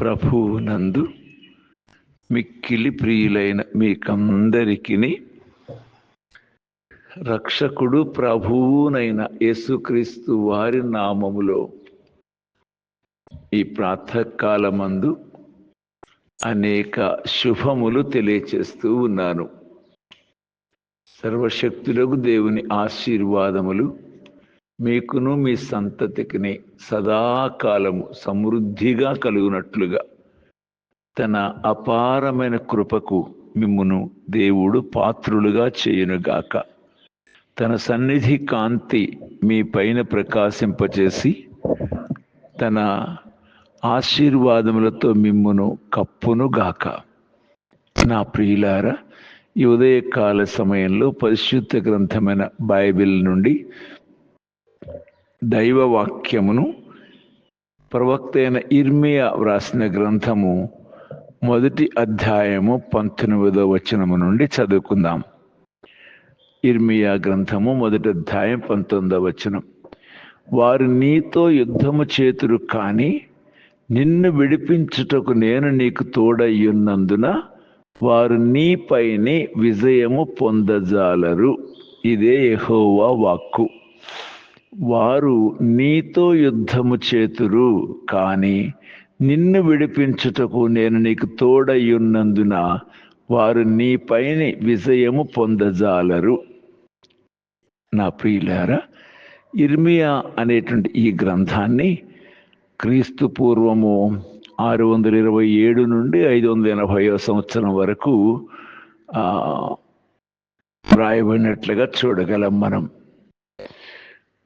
ప్రభువునందు మిక్కిలి ప్రియులైన మీకందరికీ రక్షకుడు ప్రభువునైన యేసుక్రీస్తు వారి నామములో ఈ ప్రాతకాలమందు అనేక శుభములు తెలియచేస్తూ ఉన్నాను. సర్వశక్తులకు దేవుని ఆశీర్వాదములు మీకును మీ సంతతికిని సదాకాలము సమృద్ధిగా కలుగునట్లుగా తన అపారమైన కృపకు మిమ్మును దేవుడు పాత్రులుగా చేయునుగాక. తన సన్నిధి కాంతి మీ పైన ప్రకాశింపచేసి తన ఆశీర్వాదములతో మిమ్మును కప్పును గాక నా ప్రియులారా ఈ ఉదయకాల సమయంలో పరిశుద్ధ గ్రంథమైన బైబిల్ నుండి దైవవాక్యమును ప్రవక్త అయిన ఇర్మియా వ్రాసిన గ్రంథము మొదటి అధ్యాయము పంతొమ్మిదవ వచనము నుండి చదువుకుందాం. ఇర్మియా గ్రంథము మొదటి అధ్యాయం పంతొమ్మిదవ వచనం. వారు నీతో యుద్ధము చేతురు కానీ నిన్ను విడిపించుటకు నేను నీకు తోడయ్యున్నందున వారు నీపైనే విజయము పొందజాలరు. ఇదే యహోవా వాక్కు. వారు నీతో యుద్ధము చేతురు కానీ నిన్ను విడిపించుటకు నేను నీకు తోడయ్యున్నందున వారు నీపైన విజయము పొందజాలరు. నా ప్రియులారా ఇర్మియా అనేటువంటి ఈ గ్రంథాన్ని క్రీస్తు పూర్వము ఆరు వందల ఇరవై ఏడు నుండి ఐదు వందల ఎనభైవ సంవత్సరం వరకు వ్రాయబడినట్లుగా చూడగలం మనం.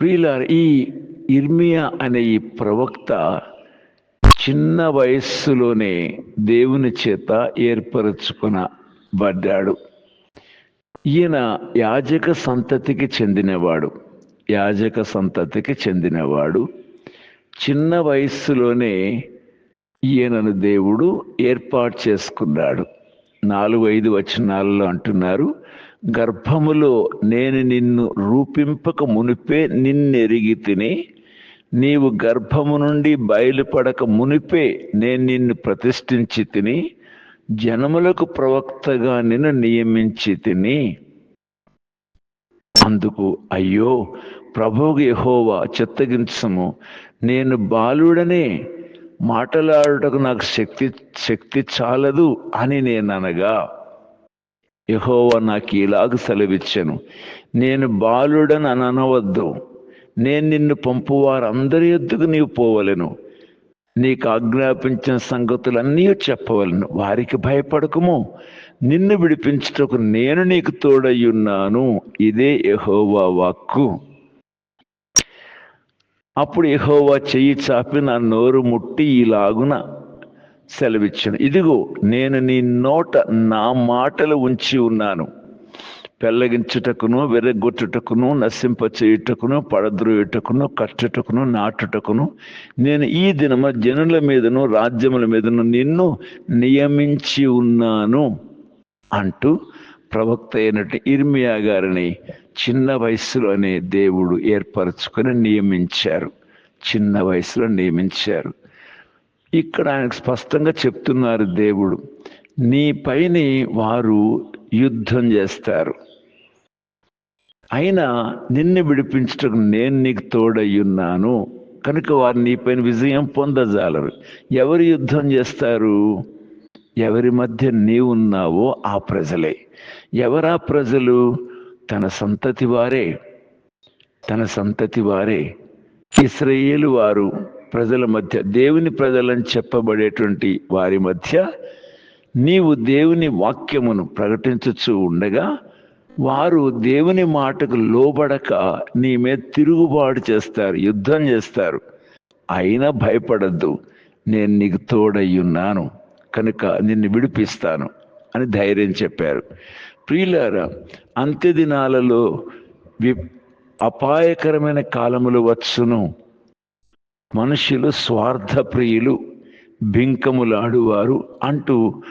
ప్రియులారు ఈ ఇర్మియా అనే ఈ ప్రవక్త చిన్న వయస్సులోనే దేవుని చేత ఏర్పరచుకునబడ్డాడు. ఈయన యాజక సంతతికి చెందినవాడు. యాజక సంతతికి చెందినవాడు. చిన్న వయస్సులోనే ఈయనను దేవుడు ఏర్పాటు చేసుకున్నాడు. నాలుగు ఐదు వచనాలలో అంటున్నారు గర్భములో నేను నిన్ను రూపింపక మునిపే నిన్నెరిగి తిని నీవు గర్భము నుండి బయలుపడక మునిపే నేను నిన్ను ప్రతిష్ఠించి తిని జనములకు ప్రవక్తగా నిన్ను నియమించి తిని. అందుకు అయ్యో ప్రభుగ యహోవా చెత్తగించము. నేను బాలుడనే మాటలాడుటకు నాకు శక్తి శక్తి చాలదు అని నేను అనగా. యహోవ నాకు ఇలాగ సెలవిచ్చాను. నేను బాలుడని అని అనవద్దు నేను నిన్ను పంపువారందరి ఎద్దుకు నీవు పోవలను. నీకు ఆజ్ఞాపించిన సంగతులన్నీ చెప్పవలను. వారికి భయపడకము. నిన్ను విడిపించుటకు నేను నీకు తోడయ్యున్నాను ఇదే యహోవా వాక్కు. అప్పుడు యహోవా చెయ్యి చాపి నా నోరు ముట్టి ఇలాగున సెలవిచ్చాను. ఇదిగో నేను నీ నోట నా మాటలు ఉంచి ఉన్నాను. పెళ్ళగించుటకును వెర్రగొట్టుటకును నశింప చేయుటకును పడద్రోయుటకును కట్టుటకును నాటుటకును నేను ఈ దినమ జనుల మీదను రాజ్యముల మీదను నిన్ను నియమించి ఉన్నాను అంటూ ప్రవక్త అయినట్టు ఇర్మియా గారిని చిన్న వయసులోనే దేవుడు ఏర్పరచుకొని నియమించారు. చిన్న వయసులో నియమించారు. ఇక్కడ ఆయనకు స్పష్టంగా చెప్తున్నారు దేవుడు నీ పైన వారు యుద్ధం చేస్తారు. అయినా నిన్ను విడిపించటకు నేను నీకు తోడయ్యున్నాను కనుక వారు నీపైన విజయం పొందజాలరు. ఎవరు యుద్ధం చేస్తారు? ఎవరి మధ్య నీవున్నావో ఆ ప్రజలే. ఎవరా ప్రజలు? తన సంతతి వారే. తన సంతతి వారే. ఇస్రయేలు వారు. ప్రజల మధ్య దేవుని ప్రజలని చెప్పబడేటువంటి వారి మధ్య నీవు దేవుని వాక్యమును ప్రకటించచ్చు ఉండగా వారు దేవుని మాటకు లోబడక నీ మీద తిరుగుబాటు చేస్తారు యుద్ధం చేస్తారు. అయినా భయపడద్దు నేను నీకు తోడయ్యున్నాను కనుక నిన్ను విడిపిస్తాను అని ధైర్యం చెప్పారు. ప్రియులారా అంత్య దినాలలో వి అపాయకరమైన కాలములు వచ్చును. మనుషులు స్వార్థప్రియులు బింకములాడువారు అంటూ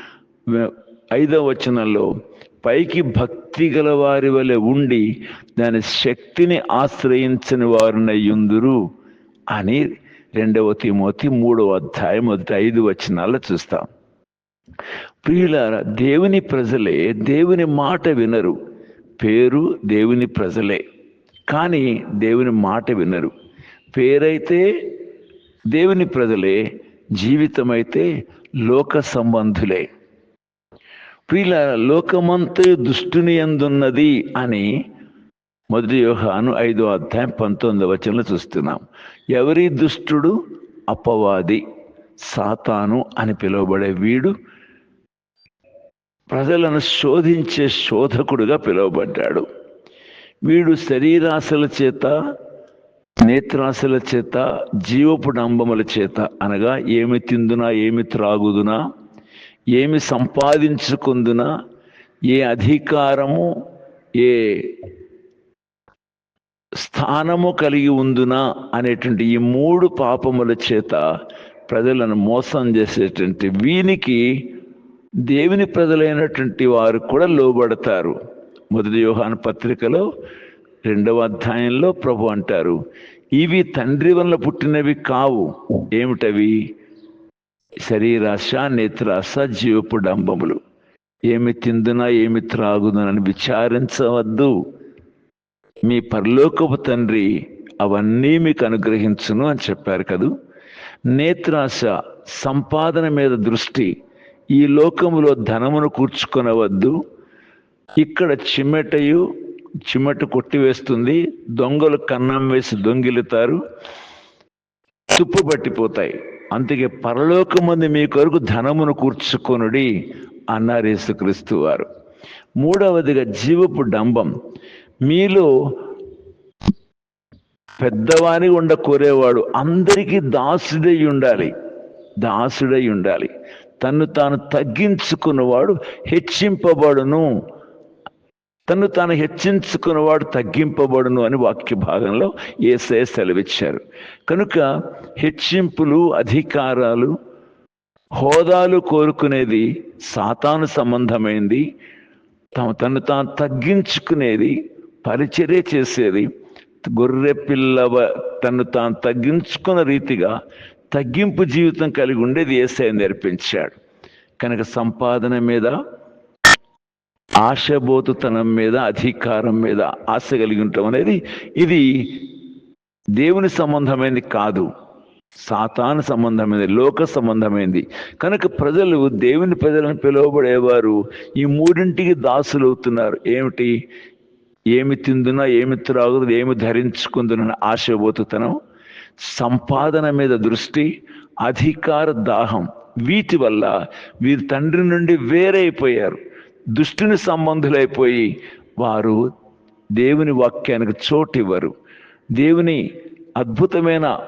ఐదవ వచనంలో పైకి భక్తి గల వారి వలె ఉండి దాని శక్తిని ఆశ్రయించని వారినయ్యుందురు అని రెండవ తిమోతి మూడవ అధ్యాయం మొదటి ఐదు వచనాల్లో చూస్తాం. ప్రియులారా దేవుని ప్రజలే దేవుని మాట వినరు. పేరు దేవుని ప్రజలే. కానీ దేవుని మాట వినరు. పేరైతే దేవుని ప్రజలే జీవితమైతే లోక సంబంధులే. ప్రియుల లోకమంతా దుష్టుని ఎందున్నది అని మొదటి యోహాను ఐదో అధ్యాయం పంతొమ్మిది వచనంలో చూస్తున్నాం. ఎవరి దుష్టుడు? అపవాది సాతాను అని పిలువబడే వీడు ప్రజలను శోధించే శోధకుడుగా పిలువబడ్డాడు. వీడు శరీరాశల చేత నేత్రాశల చేత జీవపు డంబముల చేత అనగా ఏమి తిందునా ఏమి త్రాగుదునా ఏమి సంపాదించుకుందునా ఏ అధికారము ఏ స్థానము కలిగి ఉందునా అనేటువంటి ఈ మూడు పాపముల చేత ప్రజలను మోసం చేసేటువంటి వీనికి దేవుని ప్రజలైనటువంటి వారు కూడా లోబడతారు. మొదటి యోహాను పత్రికలో రెండవ అధ్యాయంలో ప్రభు అంటారు ఇవి తండ్రి వల్ల పుట్టినవి కావు ఏమిటవి? శరీరాశ నేత్రాశ జీవపు డంబములు. ఏమి తిందునా ఏమి త్రాగుదునని విచారించవద్దు. మీ పరలోకపు తండ్రి అవన్నీ మీకు అనుగ్రహించును అని చెప్పారు కదూ. నేత్రాశ సంపాదన మీద దృష్టి ఈ లోకములో ధనమును కూర్చుకొనవద్దు. ఇక్కడ చిమ్మెటయు చిమ్మట కొట్టివేస్తుంది దొంగలు కన్నం వేసి దొంగిలుతారు తుప్పు పట్టిపోతాయి. అందుకే పరలోకమంది మీ కొరకు ధనమును కూర్చుకొనుడి అన్నారు యేసుక్రీస్తు వారు. మూడవదిగా జీవపు డంబం. మీలో పెద్దవాని ఉండ కోరేవాడు అందరికీ దాసుడై ఉండాలి దాసుడై ఉండాలి. తన్ను తాను తగ్గించుకున్నవాడు హెచ్చింపబడును. తను తాను హెచ్చించుకున్నవాడు తగ్గింపబడును అని వాక్య భాగంలో ఏసే సెలవిచ్చారు. కనుక హెచ్చింపులు అధికారాలు హోదాలు కోరుకునేది సాతాను సంబంధమైంది తమ తను తాను తగ్గించుకునేది పరిచర్య చేసేది గొర్రె పిల్లవ తను తాను తగ్గించుకున్న రీతిగా తగ్గింపు జీవితం కలిగి ఉండేది ఏసై నేర్పించాడు. కనుక సంపాదన మీద ఆశబోతుతనం మీద అధికారం మీద ఆశ కలిగి ఉండటం అనేది ఇది దేవుని సంబంధమైనది కాదు. సాతాను సంబంధమైనది లోక సంబంధమైనది. కనుక ప్రజలు దేవుని ప్రజలను పిలువబడేవారు ఈ మూడింటికి దాసులు అవుతున్నారు ఏమిటి? ఏమి తిందునా ఏమి త్రాగుదు ఏమి ధరించుకుందునని ఆశబోతుతనం సంపాదన మీద దృష్టి అధికార దాహం వీటి వల్ల వీరి తండ్రి నుండి వేరైపోయారు. దుష్టుని సంబంధులైపోయి వారు దేవుని వాక్యానికి చోటు ఇవ్వరు దేవుని అద్భుతమైన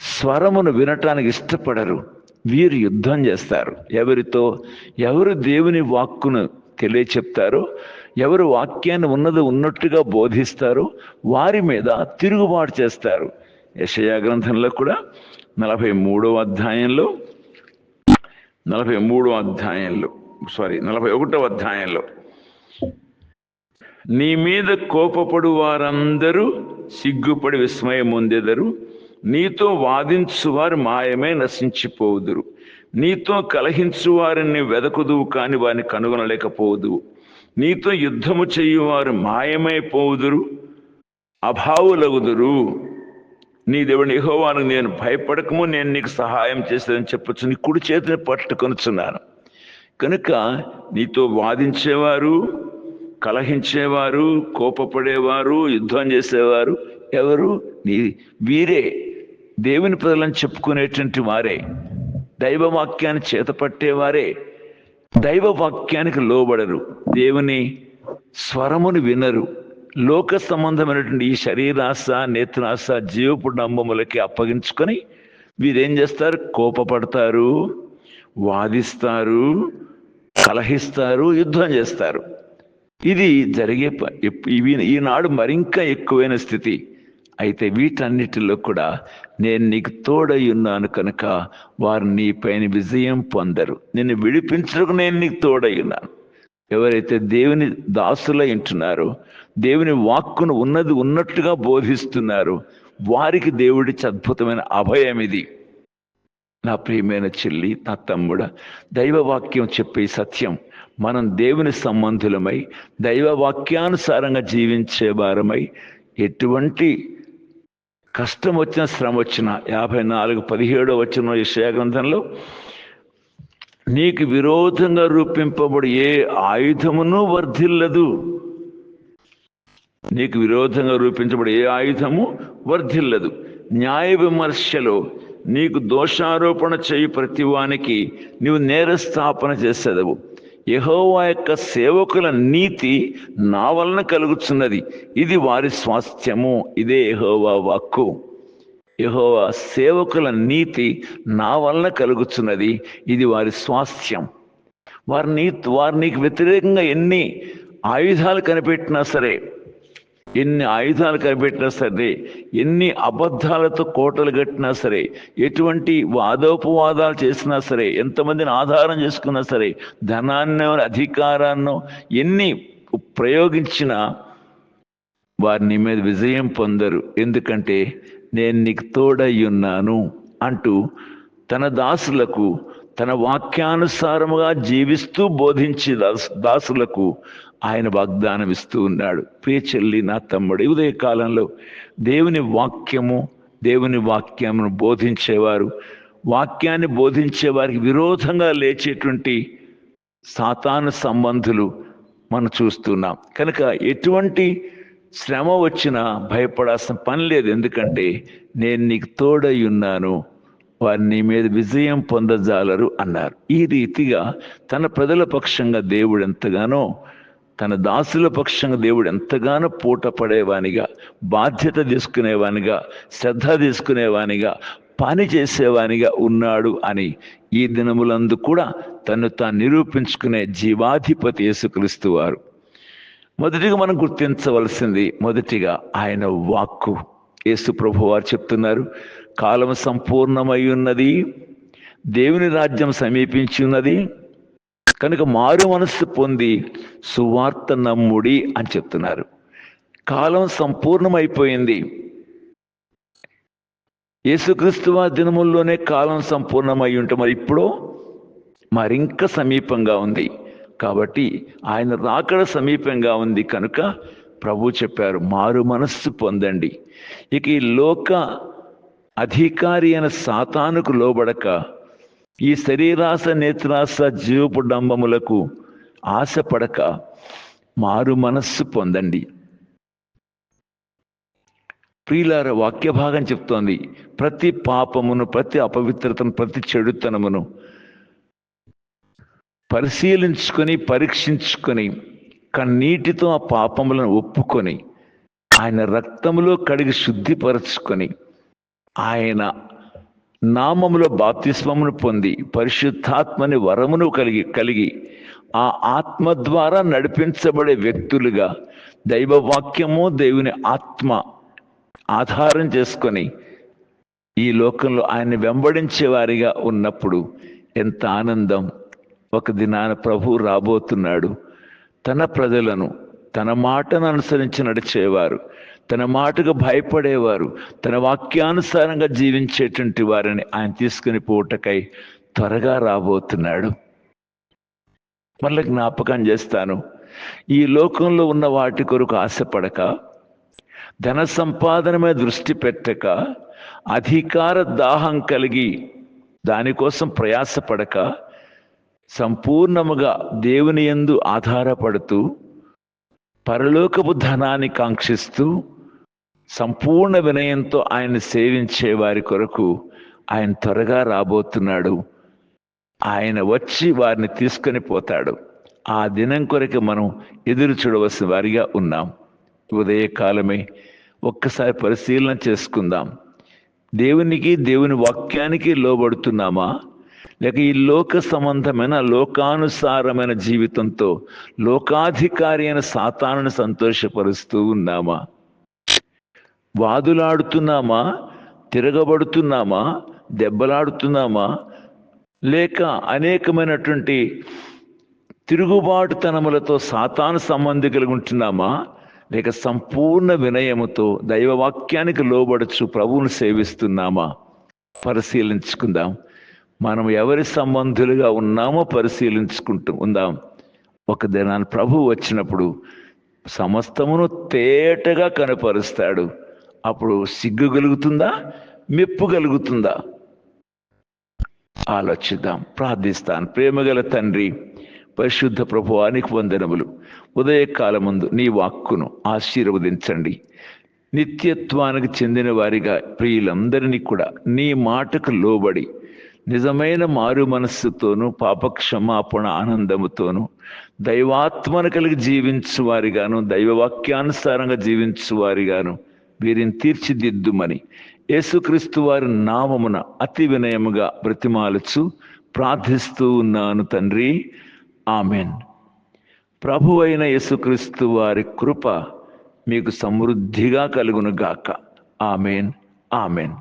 స్వరమును వినటానికి ఇష్టపడరు. వీరు యుద్ధం చేస్తారు. ఎవరితో? ఎవరు దేవుని వాక్కును తెలియచెప్తారో? ఎవరు వాక్యాన్ని ఉన్నది ఉన్నట్టుగా బోధిస్తారో? వారి మీద తిరుగుబాటు చేస్తారు. యషయా గ్రంథంలో కూడా నలభై మూడవ అధ్యాయంలో నలభై మూడవ అధ్యాయంలో. సారీ నలభై ఒకటవ అధ్యాయంలో. నీ మీద కోపపడు వారందరూ సిగ్గుపడి విస్మయం పొందెదరు నీతో వాదించువారు మాయమే నశించిపోదురు. నీతో కలహించు వారిని వెదకుదువు కాని వారిని కనుగొనలేకపోదువు. నీతో యుద్ధము చేయువారు మాయమైపోదురు అభావులగుదురు. నీ దేవుని యెహోవాను నేను భయపడకము నేను నీకు సహాయం చేసేదని చెప్పొచ్చు. నీ కుడి చేతిని పట్టుకొనుచున్నాను కనుక నీతో వాదించేవారు కలహించేవారు కోపపడేవారు యుద్ధం చేసేవారు ఎవరు? నీ వీరే దేవుని ప్రజలను చెప్పుకునేటువంటి వారే దైవవాక్యాన్ని చేతపట్టేవారే. దైవ వాక్యానికి లోబడరు దేవుని స్వరమును వినరు. లోక సంబంధమైనటువంటి ఈ శరీరాశ నేత్రాశ జీవపు డంబములకి అప్పగించుకొని వీరేం చేస్తారు? కోపపడతారు వాదిస్తారు. కలహిస్తారు యుద్ధం చేస్తారు. ఇది జరిగే ఇవి ఈనాడు మరింకా ఎక్కువైన స్థితి. అయితే వీటన్నిటిలో కూడా నేను నీకు తోడై ఉన్నాను కనుక వారు నీపైన విజయం పొందరు. నిన్ను విడిపించడానికి నేను నీకు తోడై ఉన్నాను. ఎవరైతే దేవుని దాసులై ఉంటున్నారో దేవుని వాక్కును ఉన్నది ఉన్నట్టుగా బోధిస్తున్నారు వారికి దేవుడిచ్చే అద్భుతమైన అభయం ఇది. నా ప్రియమైన చెల్లి నా తమ్ముడ దైవవాక్యం చెప్పే సత్యం మనం దేవుని సంబంధులమై దైవ వాక్యానుసారంగా జీవించే వారమై ఎటువంటి కష్టం వచ్చిన శ్రమ వచ్చిన యాభై నాలుగు పదిహేడో వచ్చిన విషయ గ్రంథంలో నీకు విరోధంగా రూపింపబడి ఏ ఆయుధమును వర్ధిల్లదు. నీకు విరోధంగా రూపించబడి ఏ ఆయుధము వర్ధిల్లదు. న్యాయ విమర్శలో నీకు దోషారోపణ చేయి ప్రతివానికి నీవు నేరస్థాపన చేసేదవు. యహోవా యొక్క సేవకుల నీతి నా వలన కలుగుతున్నది ఇది వారి స్వాస్థ్యము. ఇదే యహోవా వాక్కు. యహోవా సేవకుల నీతి నా వలన కలుగుతున్నది ఇది వారి స్వాస్థ్యం. వారి నీ వారు నీకు వ్యతిరేకంగా ఎన్ని ఆయుధాలు కనిపెట్టినా సరే ఎన్ని ఆయుధాలు కనిపెట్టినా సరే ఎన్ని అబద్ధాలతో కోటలు కట్టినా సరే ఎటువంటి వాదోపవాదాలు చేసినా సరే ఎంతమందిని ఆధారం చేసుకున్నా సరే ధనాన్నో అధికారాన్నో ఎన్ని ప్రయోగించినా వారి నీ మీద విజయం పొందరు. ఎందుకంటే నేను నీకు తోడై ఉన్నాను అంటూ తన దాసులకు తన వాక్యానుసారముగా జీవిస్తూ బోధించి దాస్- దాసులకు ఆయన వాగ్దానం ఇస్తూ ఉన్నాడు. ప్రియ చెల్లి నా తమ్ముడు ఉదయ కాలంలో దేవుని వాక్యము దేవుని వాక్యమును బోధించేవారు వాక్యాన్ని బోధించే వారికి విరోధంగా లేచేటువంటి సాతాను సంబంధులు మనం చూస్తున్నాం. కనుక ఎటువంటి శ్రమ వచ్చినా భయపడాల్సిన పని లేదు. ఎందుకంటే నేను నీకు తోడై ఉన్నాను. వారు నీ మీద విజయం పొందజాలరు అన్నారు. ఈ రీతిగా తన ప్రజల పక్షంగా దేవుడు ఎంతగానో తన దాసుల పక్షంగా దేవుడు ఎంతగానో పూట పడేవానిగా బాధ్యత తీసుకునేవానిగా శ్రద్ధ తీసుకునేవానిగా పని చేసేవానిగా ఉన్నాడు అని ఈ దినములందు కూడా తను తాను నిరూపించుకునే జీవాధిపతి యేసుక్రీస్తు వారు. మొదటిగా మనం గుర్తించవలసింది మొదటిగా ఆయన వాక్కు. యేసు ప్రభు వారు చెప్తున్నారు కాలం సంపూర్ణమై ఉన్నది. దేవుని రాజ్యం సమీపించి ఉన్నది. కనుక మారు మనస్సు పొంది సువార్త నమ్ముడి అని చెప్తున్నారు. కాలం సంపూర్ణమైపోయింది. యేసుక్రీస్తువ దినముల్లోనే కాలం సంపూర్ణమై ఉంటే మరి ఇప్పుడు మరింక సమీపంగా ఉంది. కాబట్టి ఆయన రాకడ సమీపంగా ఉంది. కనుక ప్రభు చెప్పారు మారు మనస్సు పొందండి. ఇక ఈ లోక అధికారి అయిన సాతానుకు లోబడక ఈ శరీరాస నేత్రాస జీవపు డంబములకు ఆశపడక మారు మనస్సు పొందండి. ప్రియులార వాక్య భాగం చెప్తోంది. ప్రతి పాపమును ప్రతి అపవిత్రతను ప్రతి చెడుతనమును పరిశీలించుకొని పరీక్షించుకొని కన్నీటితో ఆ పాపములను ఒప్పుకొని ఆయన రక్తములో కడిగి శుద్ధిపరచుకొని ఆయన నామములో బాప్తిస్మమును పొంది పరిశుద్ధాత్మని వరమును కలిగి కలిగి ఆ ఆత్మ ద్వారా నడిపించబడే వ్యక్తులుగా దైవవాక్యము దేవుని ఆత్మ ఆధారం చేసుకొని ఈ లోకంలో ఆయన్ని వెంబడించే వారిగా ఉన్నప్పుడు ఎంత ఆనందం. ఒక దినాన ప్రభు రాబోతున్నాడు. తన ప్రజలను తన మాటను అనుసరించి నడిచేవారు. తన మాటకు భయపడేవారు. తన వాక్యానుసారంగా జీవించేటువంటి వారిని ఆయన తీసుకుని పోటకై త్వరగా రాబోతున్నాడు. మళ్ళీ జ్ఞాపకం చేస్తాను. ఈ లోకంలో ఉన్న వాటి కొరకు ఆశపడక ధన సంపాదన మీద దృష్టి పెట్టక అధికార దాహం కలిగి దానికోసం ప్రయాసపడక సంపూర్ణముగా దేవుని యందు ఆధారపడుతూ పరలోకపు ధనాన్ని కాంక్షిస్తూ సంపూర్ణ వినయంతో ఆయన సేవించే వారి కొరకు ఆయన త్వరగా రాబోతున్నాడు. ఆయన వచ్చి వారిని తీసుకొని పోతాడు. ఆ దినం కొరకు మనం ఎదురు చూడవలసిన వారిగా ఉన్నాం. ఉదయకాలమే ఒక్కసారి పరిశీలన చేసుకుందాం. దేవునికి దేవుని వాక్యానికి లోబడుతున్నామా? లేక ఈ లోక సంబంధమైన లోకానుసారమైన జీవితంతో లోకాధికారి అయిన సాతానుని సంతోషపరుస్తూ ఉన్నామా? వాదులాడుతున్నామా? తిరగబడుతున్నామా? దెబ్బలాడుతున్నామా? లేక అనేకమైనటువంటి తిరుగుబాటుతనములతో సాతాను సంబంధి కలిగి ఉంటున్నామా? లేక సంపూర్ణ వినయముతో దైవవాక్యానికి లోబడచ్చు ప్రభువును సేవిస్తున్నామా? పరిశీలించుకుందాం. మనం ఎవరి సంబంధులుగా ఉన్నామో పరిశీలించుకుంటూ ఉందాం. ఒక దినాన్ని ప్రభు వచ్చినప్పుడు సమస్తమును తేటగా కనపరుస్తాడు. అప్పుడు సిగ్గు కలుగుతుందా? మెప్పు కలుగుతుందా? ఆలోచిద్దాం ప్రార్థిస్తాను. ప్రేమగల తండ్రి పరిశుద్ధ ప్రభువానికి వందనములు. ఉదయకాలముందు నీ వాక్కును ఆశీర్వదించండి. నిత్యత్వానికి చెందిన వారిగా ప్రియులందరినీ కూడా నీ మాటకు లోబడి నిజమైన మారు మనస్సుతోనూ పాపక్షమాపణ ఆనందముతోనూ దైవాత్మను కలిగి జీవించు వారిగాను దైవవాక్యానుసారంగా జీవించు వారిగాను వీరిని తీర్చిదిద్దుమని యేసుక్రీస్తు వారి నామమున అతి వినయముగా బ్రతిమాలుచు ప్రార్థిస్తూ ఉన్నాను తండ్రి. ఆమెన్. ప్రభు అయిన యేసుక్రీస్తు వారి కృప మీకు సమృద్ధిగా కలుగునుగాక. ఆమెన్. ఆమెన్.